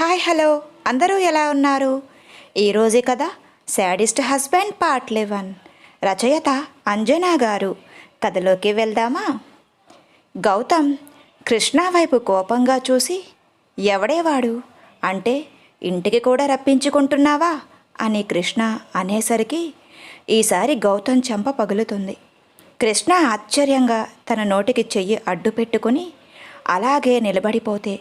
Hi hello. అందరూ ఎలా ఉన్నారు? ఈరోజే కదా శాడిస్ట్ హస్బెండ్ పార్ట్ లెవెన్. రచయిత అంజనా గారు. కథలోకి వెళ్దామా? గౌతమ్ కృష్ణ వైపు కోపంగా చూసి ఎవడేవాడు? అంటే ఇంటికి కూడా రప్పించుకుంటున్నావా? అని కృష్ణ అనేసరికి ఈసారి గౌతమ్ చెంప పగులుతుంది. కృష్ణ ఆశ్చర్యంగా తన నోటికి చెయ్యి అడ్డు పెట్టుకుని అలాగే నిలబడిపోతే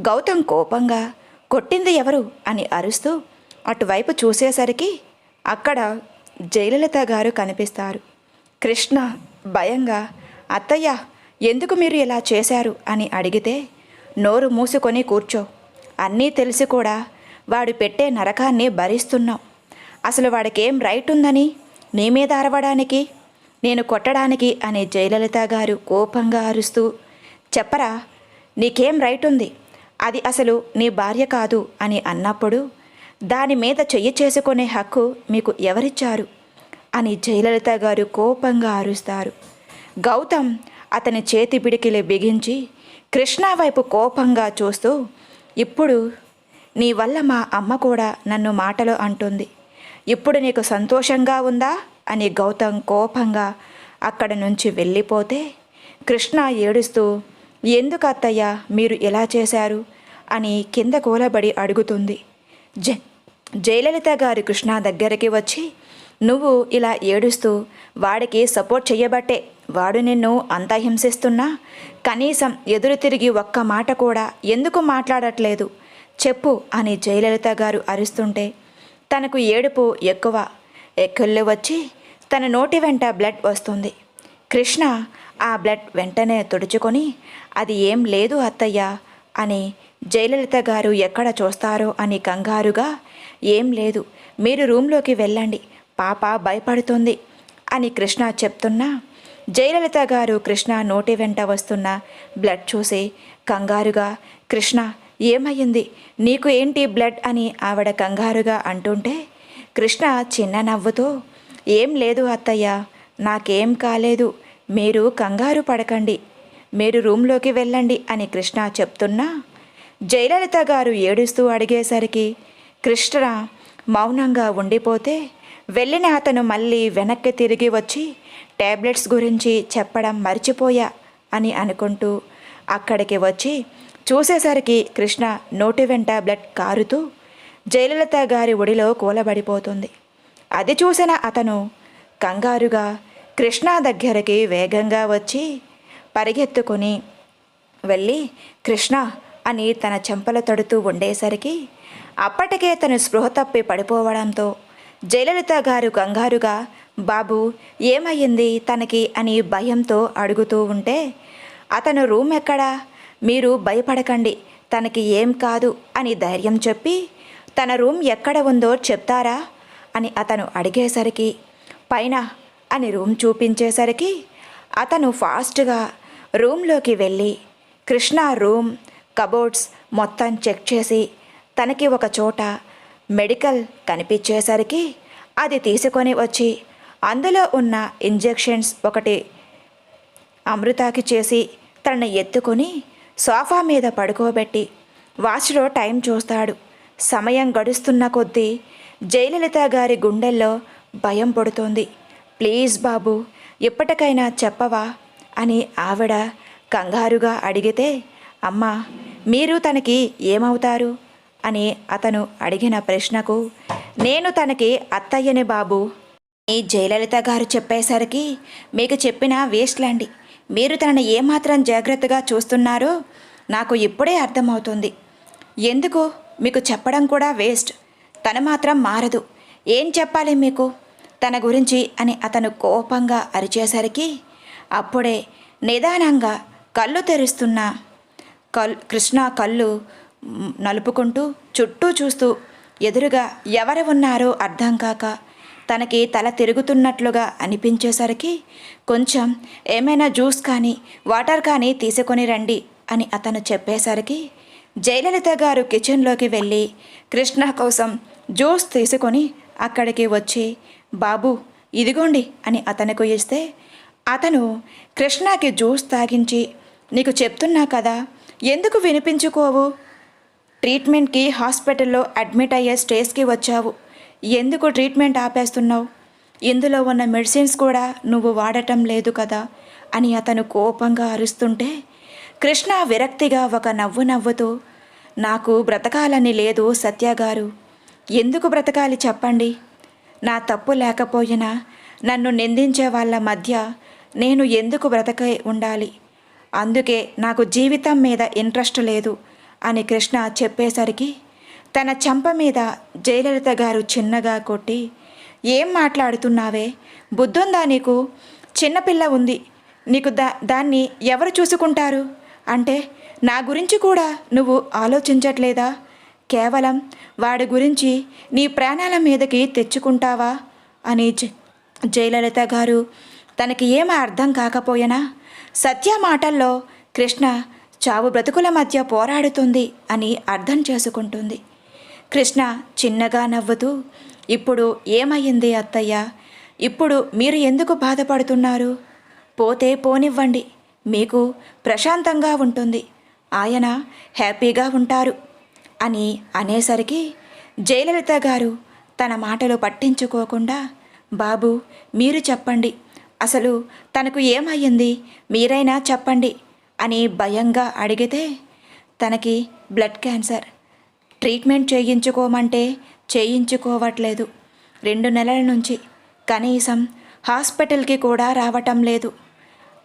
గౌతమ్ కోపంగా కొట్టింది ఎవరు అని అరుస్తూ అటువైపు చూసేసరికి అక్కడ జయలలిత గారు కనిపిస్తారు. కృష్ణ భయంగా అత్తయ్య ఎందుకు మీరు ఇలా చేశారు? అని అడిగితే నోరు మూసుకొని కూర్చో. అన్నీ తెలిసి కూడా వాడు పెట్టే నరకాన్ని భరిస్తున్నాం అసలు వాడికేం రైట్ ఉందని? నీ మీద అరవడానికి? నేను కొట్టడానికి? అని జయలలిత గారు కోపంగా అరుస్తూ చెప్పరా నీకేం రైట్ ఉంది? అది అసలు నీ భార్య కాదు అని అన్నప్పుడు దాని మీద చెయ్యి చేసుకునే హక్కు మీకు ఎవరిచ్చారు? అని జయలలిత గారు కోపంగా అరుస్తారు. గౌతమ్ అతని చేతి పిడికిలి బిగించి కృష్ణ వైపు కోపంగా చూస్తూ ఇప్పుడు నీ వల్ల మా అమ్మ కూడా నన్ను మాటలు అంటుంది. ఇప్పుడు నీకు సంతోషంగా ఉందా? అని గౌతమ్ కోపంగా అక్కడ నుంచి వెళ్ళిపోతే కృష్ణ ఏడుస్తూ ఎందుకు అత్తయ్య మీరు ఎలా చేశారు? అని కింద కూలబడి అడుగుతుంది. జ జయలలిత గారి కృష్ణ దగ్గరికి వచ్చి నువ్వు ఇలా ఏడుస్తూ వాడికి సపోర్ట్ చేయబట్టే వాడు నిన్ను అంత హింసిస్తున్నా కనీసం ఎదురు తిరిగి ఒక్క మాట కూడా ఎందుకు మాట్లాడట్లేదు? చెప్పు అని జయలలిత గారు అరుస్తుంటే తనకు ఏడుపు ఎక్కువ. ఎక్కళ్ళు వచ్చి తన నోటి వెంట బ్లడ్ వస్తుంది. కృష్ణ ఆ బ్లడ్ వెంటనే తుడుచుకొని అది ఏం లేదు అత్తయ్య అని జయలలిత గారు ఎక్కడ చూస్తారో అని కంగారుగా ఏం లేదు మీరు రూమ్లోకి వెళ్ళండి పాప భయపడుతుంది అని కృష్ణ చెప్తున్నా. జయలలిత గారు కృష్ణ నోటి వెంట వస్తున్న బ్లడ్ చూసి కంగారుగా కృష్ణ ఏమయ్యింది? నీకు ఏంటి బ్లడ్ అని ఆవిడ కంగారుగా అంటుంటే కృష్ణ చిన్న నవ్వుతో ఏం లేదు అత్తయ్య నాకేం కాలేదు మీరు కంగారు పడకండి మీరు రూమ్లోకి వెళ్ళండి అని కృష్ణ చెప్తున్నా జయలలిత గారు ఏడుస్తూ అడిగేసరికి కృష్ణ మౌనంగా ఉండిపోతే వెళ్ళిన అతను మళ్ళీ వెనక్కి తిరిగి వచ్చి ట్యాబ్లెట్స్ గురించి చెప్పడం మర్చిపోయా అని అనుకుంటూ అక్కడికి వచ్చి చూసేసరికి కృష్ణ నోటి వెంట బ్లడ్ కారుతూ జయలలిత గారి ఒడిలో కూలబడిపోతుంది. అది చూసిన అతను కంగారుగా కృష్ణ దగ్గరికి వేగంగా వచ్చి పరిగెత్తుకుని వెళ్ళి కృష్ణ! అని తన చెంపలు తడుతూ ఉండేసరికి అప్పటికే తను స్పృహ తప్పి పడిపోవడంతో జయలలిత గారు కంగారుగా బాబు ఏమయ్యింది తనకి? అని భయంతో అడుగుతూ ఉంటే అతను రూమ్ ఎక్కడా? మీరు భయపడకండి తనకి ఏం కాదు అని ధైర్యం చెప్పి తన రూమ్ ఎక్కడ ఉందో చెప్తారా? అని అతను అడిగేసరికి పైన అని రూమ్ చూపించేసరికి అతను ఫాస్ట్గా రూమ్లోకి వెళ్ళి కృష్ణ రూమ్ కబోర్డ్స్ మొత్తం చెక్ చేసి తనకి ఒక చోట మెడికల్ కనిపించేసరికి అది తీసుకొని వచ్చి అందులో ఉన్న ఇంజెక్షన్స్ ఒకటి అమృతాకి చేసి తనని ఎత్తుకొని సోఫా మీద పడుకోబెట్టి వాచ్లో టైం చూస్తాడు. సమయం గడుస్తున్న కొద్దీ జయలలిత గారి గుండెల్లో భయం పడుతోంది. ప్లీజ్ బాబు ఎప్పటికైనా చెప్పవా? అని ఆవిడ కంగారుగా అడిగితే అమ్మా మీరు తనకి ఏమవుతారు? అని అతను అడిగిన ప్రశ్నకు నేను తనకి అత్తయ్యని బాబు. ఈ జయలలిత గారు చెప్పేసరికి మీకు చెప్పిన వేస్ట్లండి మీరు తనని ఏమాత్రం జాగ్రత్తగా చూస్తున్నారో నాకు ఇప్పుడే అర్థమవుతుంది. ఎందుకు? మీకు చెప్పడం కూడా వేస్ట్. తను మాత్రం మారదు. ఏం చెప్పాలి మీకు? తన గురించి అని అతను కోపంగా అరిచేసరికి అప్పుడే నిదానంగా కళ్ళు తెరుస్తున్న కల్ కృష్ణ కళ్ళు నలుపుకుంటూ చుట్టూ చూస్తూ ఎదురుగా ఎవరు ఉన్నారో అర్థం కాక తనకి తల తిరుగుతున్నట్లుగా అనిపించేసరికి కొంచెం ఏమైనా జ్యూస్ కానీ వాటర్ కానీ తీసుకొని రండి అని అతను చెప్పేసరికి జయలలిత గారు కిచెన్లోకి వెళ్ళి కృష్ణ కోసం జ్యూస్ తీసుకొని అక్కడికి వచ్చి బాబు ఇదిగోండి అని అతనికి ఇస్తే అతను కృష్ణాకి జ్యూస్ తాగించి నీకు చెప్తున్నా కదా ఎందుకు వినిపించుకోవు? ట్రీట్మెంట్కి హాస్పిటల్లో అడ్మిట్ అయ్యే స్టేజ్కి వచ్చావు. ఎందుకు ట్రీట్మెంట్ ఆపేస్తున్నావు? ఇందులో ఉన్న మెడిసిన్స్ కూడా నువ్వు వాడటం లేదు కదా అని అతను కోపంగా అరుస్తుంటే కృష్ణ విరక్తిగా ఒక నవ్వు నవ్వుతూ నాకు బ్రతకాలని లేదు సత్య గారు. ఎందుకు బ్రతకాలి చెప్పండి? నా తప్పు లేకపోయినా నన్ను నిందించే వాళ్ళ మధ్య నేను ఎందుకు బ్రతక ఉండాలి? అందుకే నాకు జీవితం మీద ఇంట్రెస్ట్ లేదు అని కృష్ణ చెప్పేసరికి తన చెంప మీద జయలలిత గారు చిన్నగా కొట్టి ఏం మాట్లాడుతున్నావే? బుద్ధుందా నీకు? చిన్నపిల్ల ఉంది. నీకు దా దాన్ని ఎవరు చూసుకుంటారు? అంటే నా గురించి కూడా నువ్వు ఆలోచించట్లేదా? కేవలం వాడి గురించి నీ ప్రాణాల మీదకి తెచ్చుకుంటావా? అని జ- జయలలిత గారు తనకి ఏమీ అర్థం కాకపోయినా? సత్య మాటల్లో కృష్ణ చావు బ్రతుకుల మధ్య పోరాడుతుంది అని అర్థం చేసుకుంటుంది. కృష్ణ చిన్నగా నవ్వుతూ ఇప్పుడు ఏమయ్యింది అత్తయ్య? ఇప్పుడు మీరు ఎందుకు బాధపడుతున్నారు? పోతే పోనివ్వండి మీకు ప్రశాంతంగా ఉంటుంది. ఆయన హ్యాపీగా ఉంటారు అని అనేసరికి జయలలిత గారు తన మాటలు పట్టించుకోకుండా బాబు మీరు చెప్పండి అసలు తనకు ఏమయ్యింది? మీరైనా చెప్పండి అని భయంగా అడిగితే తనకి బ్లడ్ క్యాన్సర్. ట్రీట్మెంట్ చేయించుకోమంటే చేయించుకోవట్లేదు. రెండు నెలల నుంచి కనీసం హాస్పిటల్కి కూడా రావటం లేదు.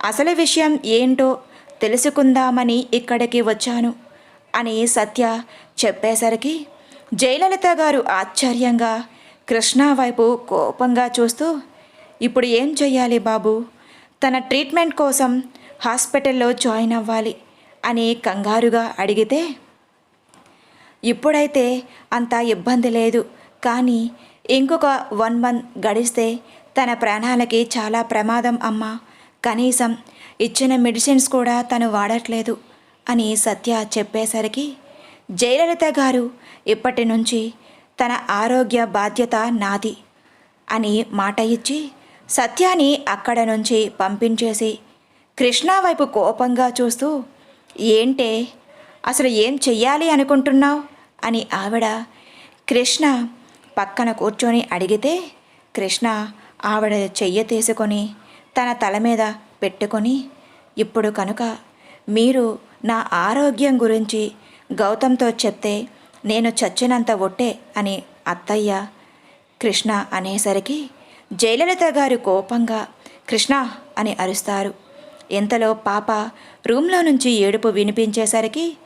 అసలు విషయం ఏంటో తెలుసుకుందామని ఇక్కడికి వచ్చాను అని సత్య చెప్పేసరికి జయలలిత గారు ఆశ్చర్యంగా కృష్ణ వైపు కోపంగా చూస్తూ ఇప్పుడు ఏం చెయ్యాలి బాబు? తన ట్రీట్మెంట్ కోసం హాస్పిటల్లో జాయిన్ అవ్వాలి అని కంగారుగా అడిగితే ఇప్పుడైతే అంత ఇబ్బంది లేదు కానీ ఇంకొక వన్ మంత్ గడిస్తే తన ప్రాణాలకి చాలా ప్రమాదం అమ్మా. కనీసం ఇచ్చిన మెడిసిన్స్ కూడా తను వాడట్లేదు అని సత్య చెప్పేసరికి జయలలిత గారు ఇప్పటి నుంచి తన ఆరోగ్య బాధ్యత నాది అని మాట ఇచ్చి సత్యాని అక్కడ నుంచి పంపించేసి కృష్ణ వైపు కోపంగా చూస్తూ ఏంటే? అసలు ఏం చెయ్యాలి అనుకుంటున్నావు? అని ఆవిడ కృష్ణ పక్కన కూర్చొని అడిగితే కృష్ణ ఆవిడ చెయ్య తీసుకొని తన తల మీద పెట్టుకొని ఇప్పుడు కనుక మీరు నా ఆరోగ్యం గురించి గౌతంతో చెప్తే నేను చచ్చినంత ఒట్టే అని అత్తయ్య కృష్ణ అనేసరికి జయలలిత గారు కోపంగా కృష్ణ అని అరుస్తారు. ఇంతలో పాప రూమ్లో నుంచి ఏడుపు వినిపించేసరికి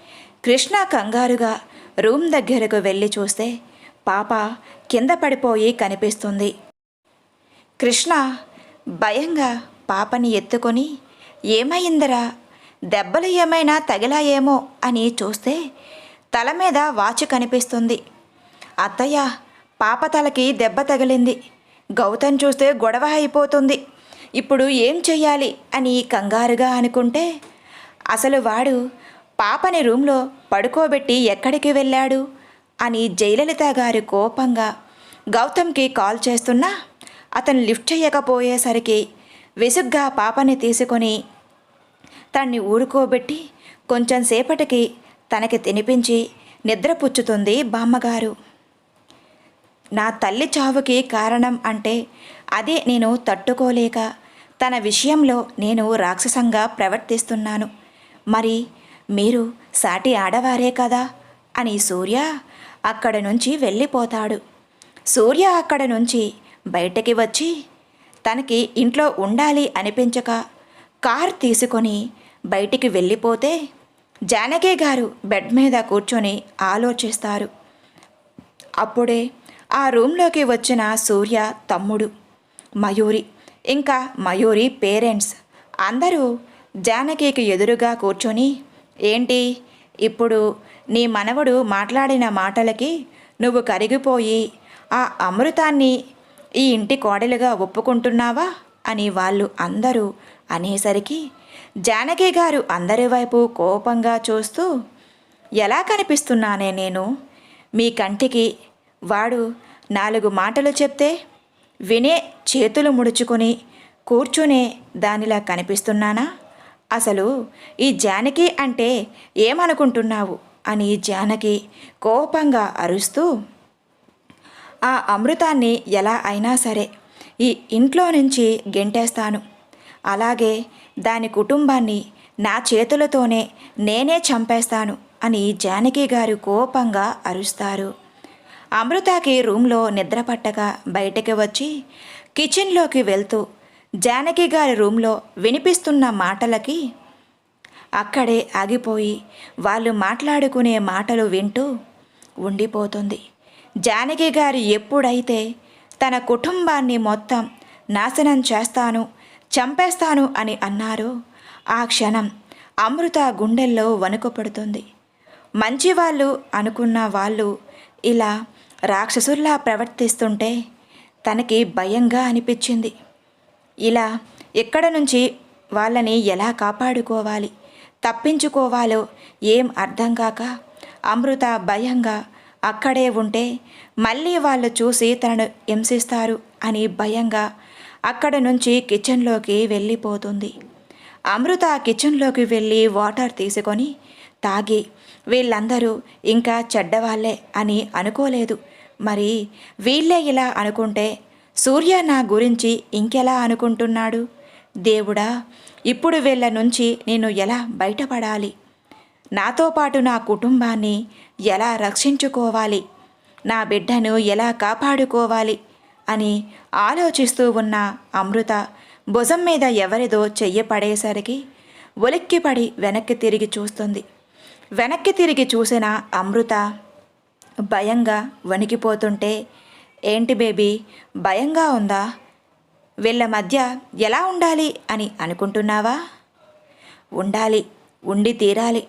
కృష్ణ కంగారుగా రూమ్ దగ్గరకు వెళ్ళి చూస్తే పాప కింద పడిపోయి కనిపిస్తుంది. కృష్ణ భయంగా పాపని ఎత్తుకొని ఏమైందిరా? దెబ్బలు ఏమైనా తగిలాయేమో? అని చూస్తే తల మీద వాచ్ కనిపిస్తుంది. అత్తయ్య పాప తలకి దెబ్బ తగిలింది. గౌతమ్ చూస్తే గొడవ అయిపోతుంది. ఇప్పుడు ఏం చెయ్యాలి అని కంగారుగా అనుకుంటే అసలు వాడు పాపని రూమ్లో పడుకోబెట్టి ఎక్కడికి వెళ్ళాడు? అని జయలలిత గారి కోపంగా గౌతమ్కి కాల్ చేస్తున్నా అతను లిఫ్ట్ చేయకపోయేసరికి విసుగ్గా పాపని తీసుకొని తన్ని ఊరుకోబెట్టి కొంచెం సేపటికి తనకి తినిపించి నిద్రపుచ్చుతుంది బామ్మగారు. నా తల్లి చావుకి కారణం అంటే అదే నేను తట్టుకోలేక తన విషయంలో నేను రాక్షసంగా ప్రవర్తిస్తున్నాను. మరి మీరు సాటి ఆడవారే కదా? అని సూర్య అక్కడ నుంచి వెళ్ళిపోతాడు. సూర్య అక్కడ నుంచి బయటకి వచ్చి తనకి ఇంట్లో ఉండాలి అనిపించక కార్ తీసుకొని బయటికి వెళ్ళిపోతే జానకి గారు బెడ్ మీద కూర్చొని ఆలోచిస్తారు. అప్పుడే ఆ రూమ్లోకి వచ్చిన సూర్య తమ్ముడు మయూరి ఇంకా మయూరి పేరెంట్స్ అందరూ జానకికి ఎదురుగా కూర్చొని ఏంటి ఇప్పుడు నీ మనవడు మాట్లాడిన మాటలకి నువ్వు కరిగిపోయి ఆ అమృతాన్ని ఈ ఇంటి కోడలుగా ఒప్పుకుంటున్నావా? అని వాళ్ళు అందరూ అనేసరికి జానకి గారు అందరి వైపు కోపంగా చూస్తూ ఎలా కనిపిస్తున్నానే నేను? మీ కంటికి వాడు నాలుగు మాటలు చెప్తే వినే చేతులు ముడుచుకొని కూర్చునే దానిలా కనిపిస్తున్నానా? అసలు ఈ జానకి అంటే ఏమనుకుంటున్నావు? అని జానకి కోపంగా అరుస్తూ ఆ అమృతాన్ని ఎలా అయినా సరే ఈ ఇంట్లో నుంచి గెంటేస్తాను. అలాగే దాని కుటుంబాన్ని నా చేతులతోనే నేనే చంపేస్తాను అని జానకి గారు కోపంగా అరుస్తారు. అమృతకి రూమ్లో నిద్ర పట్టక వచ్చి కిచెన్లోకి వెళ్తూ జానకి గారి రూమ్లో వినిపిస్తున్న మాటలకి అక్కడే ఆగిపోయి వాళ్ళు మాట్లాడుకునే మాటలు వింటూ ఉండిపోతుంది. జానకి గారు ఎప్పుడైతే తన కుటుంబాన్ని మొత్తం నాశనం చేస్తాను చంపేస్తాను అని అన్నారో ఆ క్షణం అమృత గుండెల్లో వణుకు పడుతుంది. మంచివాళ్ళు అనుకున్న వాళ్ళు ఇలా రాక్షసుల్లా ప్రవర్తిస్తుంటే తనకి భయంగా అనిపించింది. ఇలా ఎక్కడ నుంచి వాళ్ళని ఎలా కాపాడుకోవాలి తప్పించుకోవాలో ఏం అర్థం కాక అమృత భయంగా అక్కడే ఉంటే మళ్ళీ వాళ్ళు చూసి తనను హింసిస్తారు అని భయంగా అక్కడ నుంచి కిచెన్లోకి వెళ్ళిపోతుంది. అమృత కిచెన్లోకి వెళ్ళి వాటర్ తీసుకొని తాగి వీళ్ళందరూ ఇంకా చెడ్డవాళ్ళే అని అనుకోలేదు. మరి వీళ్ళే ఇలా అనుకుంటే సూర్య నా గురించి ఇంకెలా అనుకుంటున్నాడు? దేవుడా ఇప్పుడు వీళ్ళ నుంచి నేను ఎలా బయటపడాలి? నాతో పాటు నా కుటుంబాన్ని ఎలా రక్షించుకోవాలి? నా బిడ్డను ఎలా కాపాడుకోవాలి? అని ఆలోచిస్తూ ఉన్న అమృత భుజం మీద ఎవరిదో చెయ్యి పడేసరికి ఒలిక్కిపడి వెనక్కి తిరిగి చూస్తుంది. వెనక్కి తిరిగి చూసిన అమృత భయంగా వణికిపోతుంటే ఏంటి బేబీ భయంగా ఉందా? వీళ్ళ మధ్య ఎలా ఉండాలి అని అనుకుంటున్నావా? ఉండాలి ఉండి తీరాలి.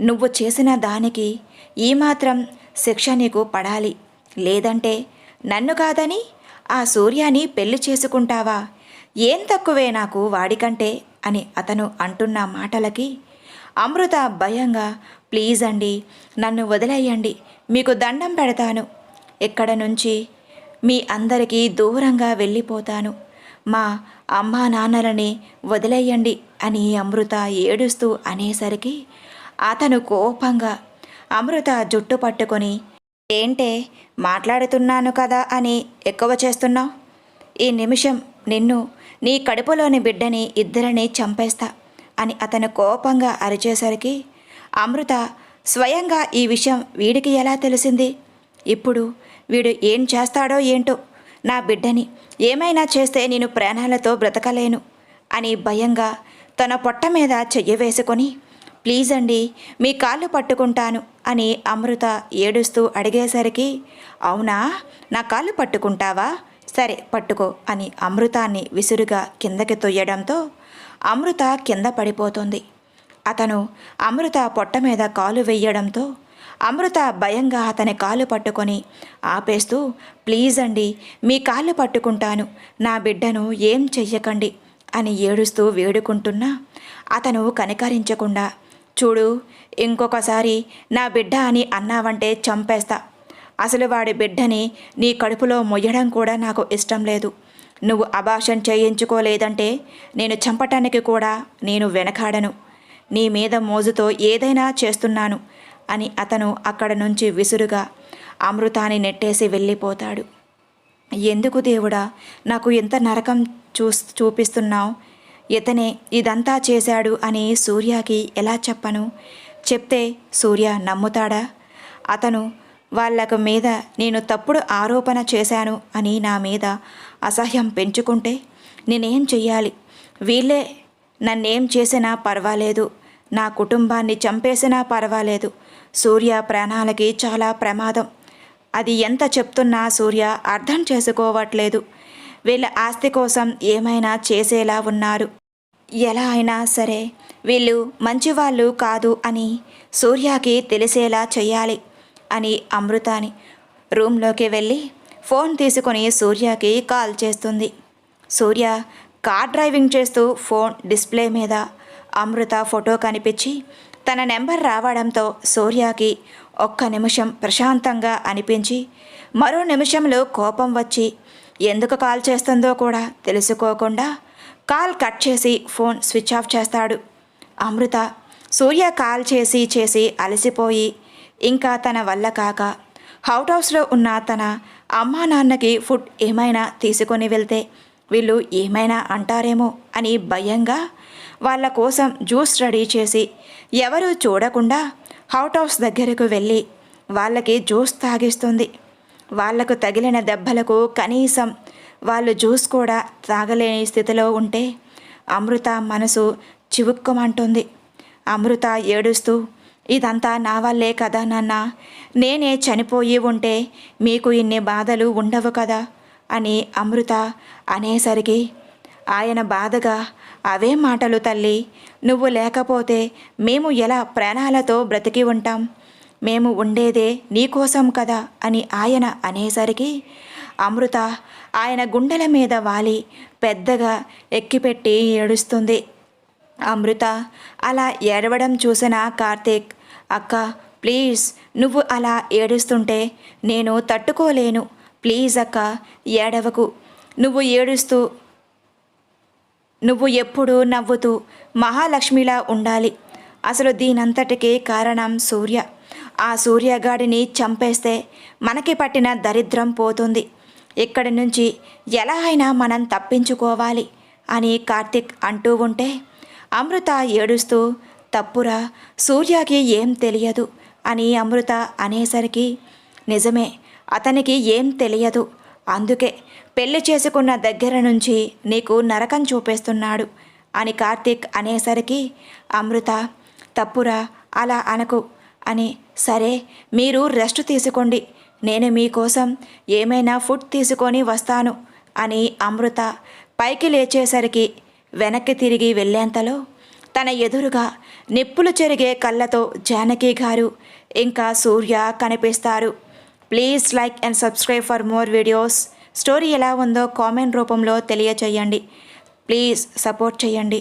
నువ్వు చేసిన దానికి ఈ మాత్రం శిక్ష నీకు పడాలి. లేదంటే నన్ను కాదని ఆ సూర్యాని పెళ్ళి చేసుకుంటావా? ఏం తక్కువే నాకు వాడికంటే అని అతను అంటున్న మాటలకి అమృత భయంగా ప్లీజ్ అండి నన్ను వదిలేయండి మీకు దండం పెడతాను. ఇక్కడ నుంచి మీ అందరికీ దూరంగా వెళ్ళిపోతాను. మా అమ్మా నాన్నలని వదిలేయండి అని అమృత ఏడుస్తూ అనేసరికి అతను కోపంగా అమృత జుట్టు పట్టుకొని ఏంటే మాట్లాడుతున్నాను కదా అని ఎక్కువ చేస్తున్నావు? ఈ నిమిషం నిన్ను నీ కడుపులోని బిడ్డని ఇద్దరిని చంపేస్తా అని అతను కోపంగా అరిచేసరికి అమృత స్వయంగా ఈ విషయం వీడికి ఎలా తెలిసింది? ఇప్పుడు వీడు ఏం చేస్తాడో ఏంటో? నా బిడ్డని ఏమైనా చేస్తే నేను ప్రాణాలతో బ్రతకలేను అని భయంగా తన పొట్ట మీద చెయ్యి వేసుకొని ప్లీజ్ అండి మీ కాళ్ళు పట్టుకుంటాను అని అమృత ఏడుస్తూ అడిగేసరికి అవునా? నా కాళ్ళు పట్టుకుంటావా? సరే పట్టుకో అని అమృతాన్ని విసురుగా కిందకి తొయ్యడంతో అమృత కింద పడిపోతుంది. అతను అమృత పొట్ట మీద కాలు వెయ్యడంతో అమృత భయంగా అతని కాలు పట్టుకొని ఆపేస్తూ ప్లీజ్ అండి మీ కాళ్ళు పట్టుకుంటాను. నా బిడ్డను ఏం చెయ్యకండి అని ఏడుస్తూ వేడుకుంటున్నా అతను కనికరించకుండా చూడు ఇంకొకసారి నా బిడ్డ అని అన్నావంటే చంపేస్తా. అసలు వాడి బిడ్డని నీ కడుపులో మొయ్యడం కూడా నాకు ఇష్టం లేదు. నువ్వు అభాషం చేయించుకోలేదంటే నేను చంపటానికి కూడా నేను వెనకాడను. నీ మీద మోజుతో ఏదైనా చేస్తున్నాను అని అతను అక్కడ నుంచి విసురుగా అమృతాన్ని నెట్టేసి వెళ్ళిపోతాడు. ఎందుకు దేవుడా నాకు ఎంత నరకం చూ చూపిస్తున్నావు? ఇతనే ఇదంతా చేశాడు అని సూర్యకి ఎలా చెప్పను? చెప్తే సూర్య నమ్ముతాడా? అతను వాళ్ళకు మీద నేను తప్పుడు ఆరోపణ చేశాను అని నా మీద అసహ్యం పెంచుకుంటే నేనేం చెయ్యాలి? వీళ్ళే నన్నేం చేసినా పర్వాలేదు. నా కుటుంబాన్ని చంపేసినా పర్వాలేదు. సూర్య ప్రాణాలకి చాలా ప్రమాదం. అది ఎంత చెప్తున్నా సూర్య అర్థం చేసుకోవట్లేదు. వీళ్ళ ఆస్తి కోసం ఏమైనా చేసేలా ఉన్నారు. ఎలా అయినా సరే వీళ్ళు మంచివాళ్ళు కాదు అని సూర్యకి తెలిసేలా చెయ్యాలి అని అమృతాని రూమ్లోకి వెళ్ళి ఫోన్ తీసుకొని సూర్యకి కాల్ చేస్తుంది. సూర్య కార్ డ్రైవింగ్ చేస్తూ ఫోన్ డిస్ప్లే మీద అమృత ఫోటో కనిపించి తన నెంబర్ రావడంతో సూర్యకి ఒక్క నిమిషం ప్రశాంతంగా అనిపించి మరో నిమిషంలో కోపం వచ్చి ఎందుకు కాల్ చేస్తుందో కూడా తెలుసుకోకుండా కాల్ కట్ చేసి ఫోన్ స్విచ్ ఆఫ్ చేస్తాడు. అమృత సూర్య కాల్ చేసి చేసి అలసిపోయి ఇంకా తన వల్ల కాక హౌట్ హౌస్లో ఉన్న తన అమ్మా నాన్నకి ఫుడ్ ఏమైనా తీసుకొని వెళ్తే వీళ్ళు ఏమైనా అంటారేమో అని భయంగా వాళ్ళ కోసం జ్యూస్ రెడీ చేసి ఎవరూ చూడకుండా హౌట్ హౌస్ దగ్గరకు వెళ్ళి వాళ్ళకి జ్యూస్ తాగిస్తుంది. వాళ్ళకు తగిలిన దెబ్బలకు కనీసం వాళ్ళు జ్యూస్ కూడా తాగలేని స్థితిలో ఉంటే అమృత మనసు చివుక్కుమంటుంది. అమృత ఏడుస్తూ ఇదంతా నా వల్లే కదా నాన్న? నేనే చనిపోయి ఉంటే మీకు ఇన్ని బాధలు ఉండవు కదా? అని అమృత అనేసరికి ఆయన బాధగా అవే మాటలు తల్లి నువ్వు లేకపోతే మేము ఎలా ప్రాణాలతో బ్రతికి ఉంటాం? మేము ఉండేదే నీకోసం కదా అని ఆయన అనేసరికి అమృత ఆయన గుండెల మీద వాలి పెద్దగా ఎక్కిపెట్టి ఏడుస్తుంది. అమృత అలా ఏడవడం చూసిన కార్తీక్ అక్క ప్లీజ్ నువ్వు అలా ఏడుస్తుంటే నేను తట్టుకోలేను. ప్లీజ్ అక్క ఏడవకు. నువ్వు ఏడుస్తూ నువ్వు ఎప్పుడూ నవ్వుతూ మహాలక్ష్మిలా ఉండాలి. అసలు దీనంతటికీ కారణం సూర్య. ఆ సూర్యగాడిని చంపేస్తే మనకి పట్టిన దరిద్రం పోతుంది. ఇక్కడి నుంచి ఎలా అయినా మనం తప్పించుకోవాలి అని కార్తిక్ అంటూ ఉంటే అమృత ఏడుస్తూ తప్పురా సూర్యకి ఏం తెలియదు అని అమృత అనేసరికి నిజమే అతనికి ఏం తెలియదు. అందుకే పెళ్ళి చేసుకున్న దగ్గర నుంచి నీకు నరకం చూపేస్తున్నాడు అని కార్తీక్ అనేసరికి అమృత తప్పురా అలా అనకు అని సరే మీరు రెస్ట్ తీసుకోండి. నేను మీకోసం ఏమైనా ఫుడ్ తీసుకొని వస్తాను అని అమృత పైకి లేచేసరికి వెనక్కి తిరిగి వెళ్ళేంతలో తన ఎదురుగా నిప్పులు చెరిగే కళ్ళతో జానకి గారు ఇంకా సూర్య కనిపిస్తారు. Please like and subscribe for more videos story ఎలా ఉందో కామెంట్ రూపంలో తెలియచేయండి. ప్లీజ్ సపోర్ట్ చేయండి.